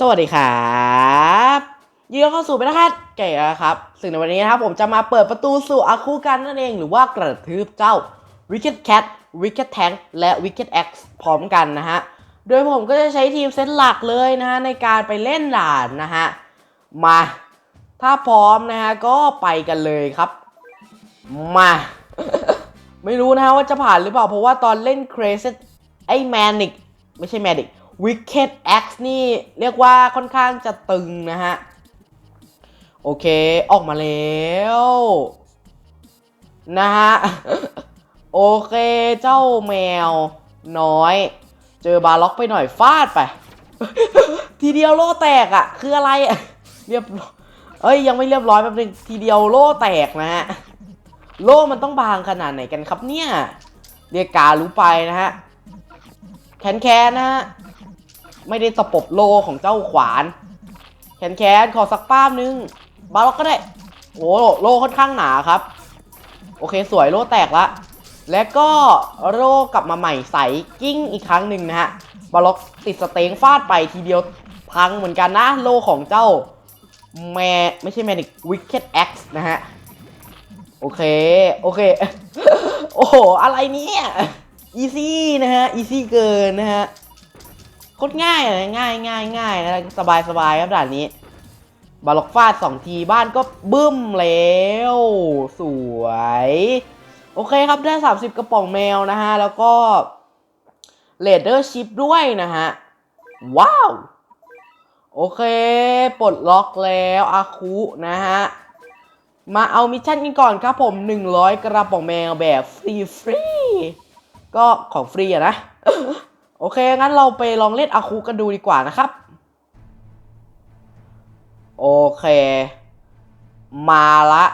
สวัสดีครับยินดีต้อนรับเข้าสู่เป็นนะครับเก๋ครับซึ่งในวันนี้นะครับผมจะมาเปิดประตูสู่อาคูกันนั่นเอง หรือว่ากระทืบเจ้า Wicked Cat Wicked Tank และ Wicked X พร้อมกันนะฮะ โดยผมก็จะใช้ทีมเซตหลักเลยนะฮะในการไปเล่นด่านนะฮะ มา ถ้าพร้อมนะฮะก็ไปกันเลยครับ มา ไม่รู้นะฮะว่าจะผ่านหรือเปล่าเพราะว่าตอนเล่น Crazy ไอ้แมนิกไม่ใช่แมนิก Wicked X นี่เรียกว่าค่อนข้างจะตึงนะฮะ โอเคออกมาแล้ว นะฮะ โอเคเจ้าแมวน้อย เจอบาล็อกไปหน่อยฟาดไป ทีเดียวโล่แตกอะ่ะ คืออะไรอะเรียบเอ้ยยังไม่เรียบร้อยแป๊บนึงทีเดียวโล่แตกนะฮะโล่มันต้องบางขนาดไหนกันครับเนี่ย เรียกการู้ไปนะฮะ แคนแคนนะฮะ ไม่ได้ตะปบโลของเจ้าขวานแคนแคนขอสักป้ามนึงบาล็อกก็ได้โอ้โลค่อนข้างหนาครับ โอเคสวยโลแตกละ และก็โลกลับมาใหม่ใสกิ้งอีกครั้งหนึ่งนะฮะบาล็อกติดสเต็งฟาดไปทีเดียวพังเหมือนกันนะ โลของเจ้าแมไม่ใช่แมนิกวิกเก็ตแอ็กซ์นะฮะ โอเค โอเค โอ้โห อะไรเนี่ยอีซี่นะฮะอีซี่เกินนะฮะ โคตรง่ายเลยง่ายง่ายง่ายนะสบายสบายครับด่านนี้บาล็อกฟาดสองทีบ้านก็บึ้มแล้ว สวย โอเคครับได้ 30 กระป๋องแมวนะฮะ แล้วก็เลดเดอร์ชิพด้วยนะฮะ ว้าว โอเค ปลดล็อกแล้วอาคุนะฮะ มาเอามิชชั่นกันก่อนครับผม 100 กระป๋องแมวแบบฟรีฟรีก็ของฟรีอะนะ โอเค งั้นเราไปลองเล่นอาคุกันดูดีกว่านะครับ โอเค มาละ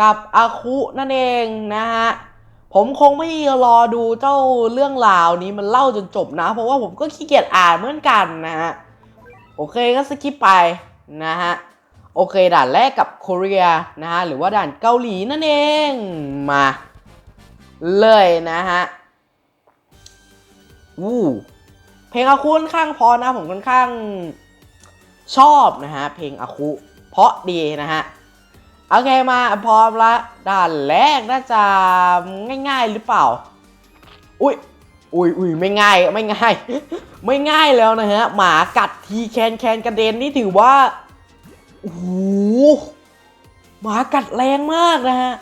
กับอาคุนั่นเองนะฮะ ผมคงไม่รอดูเจ้าเรื่องราวนี้มันเล่าจนจบนะ เพราะว่าผมก็ขี้เกียจอ่านเหมือนกันนะฮะ โอเคก็สกิปไปนะฮะ โอเคด่านแรกกับโคเรียนะฮะ หรือว่าด่านเกาหลีนั่นเอง มา เลยนะฮะ วู้เพลงอาคุค่อนข้างพอนะผมค่อนข้างชอบนะฮะเพลงอาคุเพราะดีนะฮะโอเคมาพร้อมละด่านแรกน่าจะง่าย ๆ หรือเปล่า อุ้ยอุ้ยอุ้ยไม่ง่ายไม่ง่าย ไม่ง่ายแล้วนะฮะหมากัดทีแคนแคนกระเด็นนี่ถือว่าโอ้โหหมากัดแรงมากนะฮะ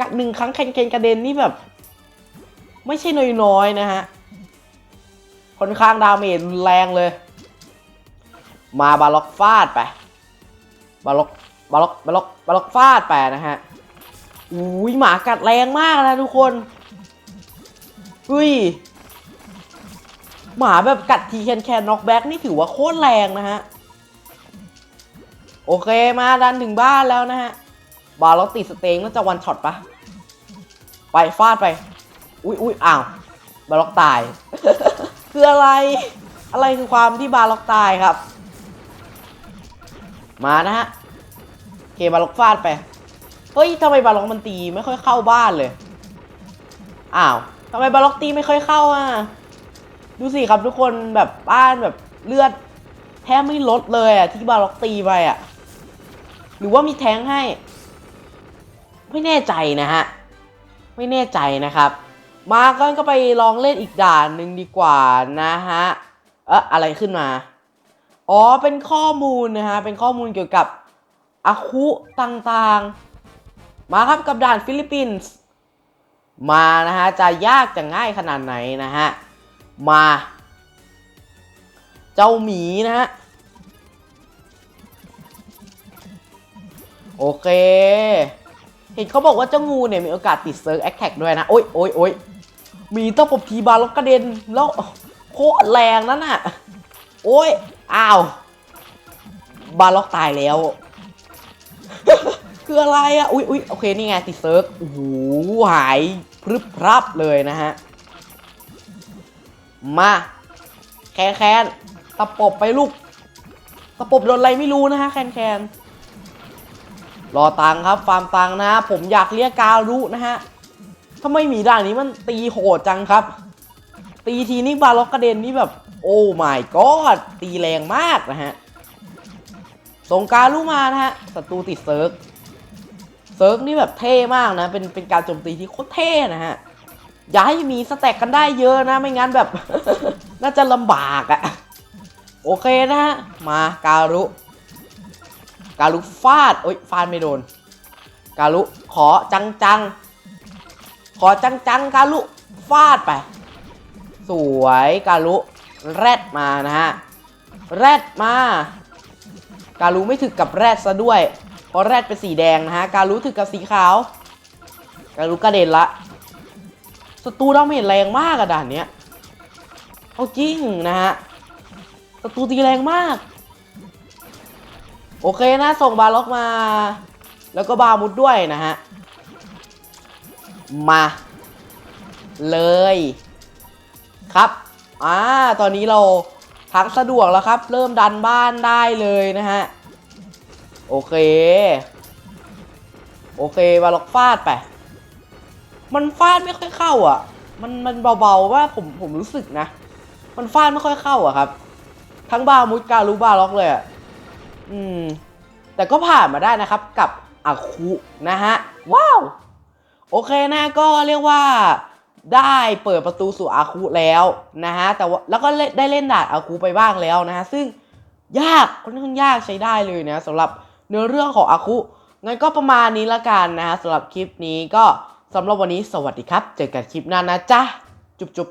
กัดหนึ่งครั้งแคนแคนกระเด็นนี่แบบ ไม่ใช่น้อยๆนะฮะ ค่อนข้างดาเมจแรงเลย มาบาล็อกฟาดไป บาล็อกบาล็อกบาล็อกบาล็อกฟาดไปนะฮะอุ้ยหมากัดแรงมากนะทุกคนอุ้ยหมาแบบกัดทีแคนแคนน็อกแบ็กนี่ถือว่าโคตรแรงนะฮะ โอเคมาดันถึงบ้านแล้วนะฮะ บาล็อกติดสเต็งน่าจะวันช็อตปะไปฟาดไป อุ้ยอุ้ยอ้าวบาล็อกตาย คืออะไร อะไรคือความที่บาล็อกตายครับ มานะฮะเคบาล็อกฟาดไป เฮ้ยทำไมบาล็อกมันตีไม่ค่อยเข้าบ้านเลย อ้าวทำไมบาล็อกตีไม่ค่อยเข้าอะ ดูสิครับทุกคนแบบบ้านแบบเลือดแทบไม่ลดเลยอะที่บาล็อกตีไปอะ หรือว่ามีแทงให้ ไม่แน่ใจนะฮะ ไม่แน่ใจนะครับ มาก็ก็ไปลองเล่นอีกด่านหนึ่งดีกว่านะฮะ เอ๊ะอะไรขึ้นมา อ๋อ เป็นข้อมูลนะฮะ เป็นข้อมูลเกี่ยวกับอาคุต่างๆ มาครับกับด่านฟิลิปปินส์ มานะฮะ จะยากจะง่ายขนาดไหนนะฮะ มา เจ้าหมีนะฮะ โอเค เห็นเขาบอกว่าเจ้างูเนี่ยมีโอกาสติดเซิร์ฟแอคแท็กด้วยนะ โอ๊ยโอ๊ยโอ๊ย มีต้องปบทีบาล็อกกระเด็นแล้วโคตรแรงนั่นน่ะ โอ๊ยอ้าว บาล็อกตายแล้ว คืออะไรอะ อุ๊ยอุ๊ยโอเค นี่ไง ติดเซิร์ฟโอ้โหหายพรึบพรับเลยนะฮะ มาแคนแคนตะปบไปลูกตะปบโดนอะไรไม่รู้นะฮะแคนแคนรอตังครับ ฟาร์มตังนะฮะผมอยากเรียกการุนะฮะ ทำไมหมีด่านนี้มันตีโหดจังครับ ตีทีนี่บาล็อกกระเด็นนี่แบบ โอ้ my god ตีแรงมากนะฮะสงการลูมานะฮะศัตรูติดเซิร์กเซิร์กนี่แบบเท่มากนะ เป็นเป็นการโจมตีที่โคตรเท่นะฮะอย่าให้มีสแต็กกันได้เยอะนะ ไม่งั้นแบบ น่าจะลำบากอะโอเคนะฮะ มาการุ การุฟาดโอ๊ยฟาดไม่โดน การุขอจังจัง ขอจังๆการุฟาดไป สวยการุแรดมานะฮะแรดมาการุไม่ถึกกับแรดซะด้วยเพราะแรดเป็นสีแดงนะฮะการุถึกกับสีขาวการุกระเด็นละศัตรูดาเมจแรงมากอะด่านเนี้ยเอาจริงนะฮะศัตรูตีแรงมาก โอเคนะส่งบาล็อกมา แล้วก็บามุดด้วยนะฮะ มา เลยครับ อ่า ตอนนี้เราพักสะดวกแล้วครับ เริ่มดันบ้านได้เลยนะฮะ โอเค โอเคบาล็อกฟาดไป มันฟาดไม่ค่อยเข้าอะ มันมันเบาๆว่าผมผมรู้สึกนะ มันฟาดไม่ค่อยเข้าอะครับ ทั้งบามุดการูบาล็อกเลยอะ อืม แต่ก็ผ่านมาได้นะครับกับอาคุนะฮะ ว้าว โอเคนะก็เรียกว่าได้เปิดประตูสู่อาคูแล้วนะฮะแต่ว่าแล้วก็ได้เล่นด่านอาคูไปบ้างแล้วนะฮะซึ่งยากค่อนข้างยากใช้ได้เลยนะสำหรับเนื้อเรื่องของอาคุงั้นก็ประมาณนี้ละกันนะฮะสำหรับคลิปนี้ก็สำหรับวันนี้สวัสดีครับ เจอกันคลิปหน้านะจ๊ะ จุ๊บจุ๊บ